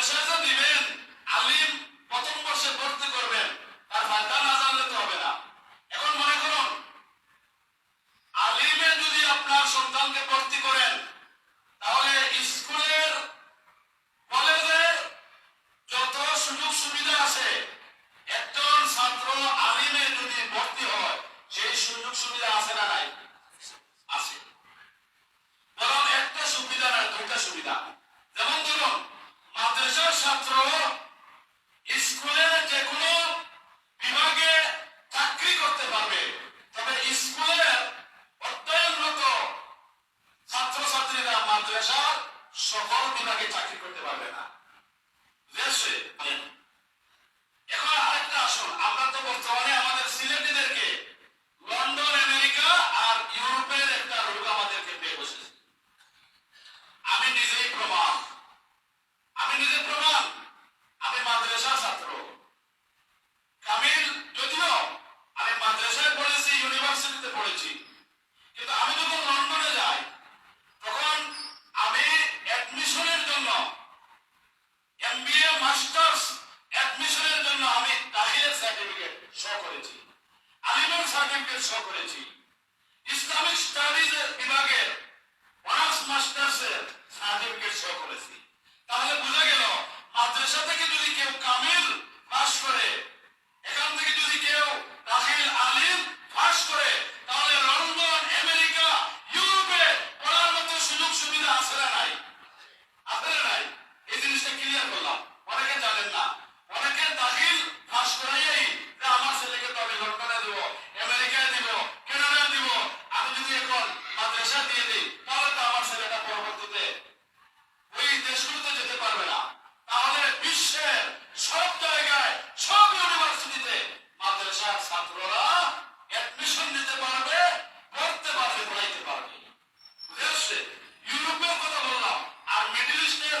মাদ্রাসা ছাত্র আলিমে ভর্তি হয়, সেই সুযোগ সুবিধা আছে না নাই? একটা সুবিধা না সুবিধা। যেমন ধরুন মাদ্রাসার ছাত্র সার্টিফিকেট শো করেছি। করেছি। ইসলামিক স্টাডিজ বিভাগের অনার্স করেছি। তাহলে বোঝা গেল, মাদ্রাসা থেকে যদি কেউ কামিল পাস করে, এখান থেকে যদি কেউ দাখিল আলিম পাস করে, তাহলে লন্ডন, আমেরিকা, ইউরোপে পড়ার মতো সুযোগ সুবিধা আছে না নাই আপনারা নাই এই জিনিসটা ক্লিয়ার করলাম অনেকে জানেন না অনেকে দাখিল পাস করাইয়াই যে আমার ছেলেকে তো আমি লন্ডনে দিব আমেরিকায় দিব কানাডায় দিব আমি যদি এখন মাদ্রাসা দিয়ে দিই তাহলে তো আমার ছেলেটা পরবর্তীতে ওই দেশগুলোতে যেতে পারবে না তাহলে বিশ্বের সব জায়গায় সব ইউনিভার্সিটিতে মাদ্রাসার ছাত্ররা অ্যাডমিশন নিতে পারবে পড়তে পারবে পড়াইতে পারবে বুঝে আসছে? ইউরোপের কথা বললাম আর মিডল ইস্টের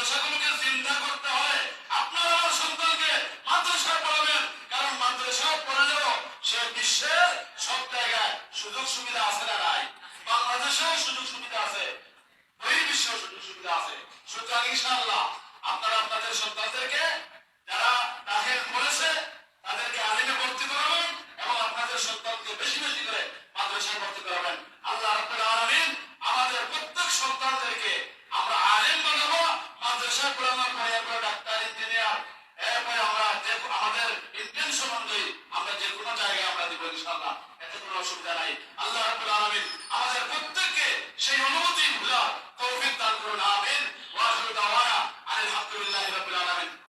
মাদ্রাসাগুলোকে চিন্তা করতে হয় আপনারা আমার সন্তানকে মাদ্রাসায় পড়াবেন। কারণ মাদ্রাসায় পড়ালেও সে বিশ্বের সব জায়গায় সুযোগ সুবিধা আছে না নাই? বাংলাদেশেও সুযোগ সুবিধা আছে। বহির্বিশ্বেও সুযোগ সুবিধা আছে। সুতরাং ইনশাআল্লাহ আপনারা আপনাদের সন্তানদেরকে অসুবিধা নাই।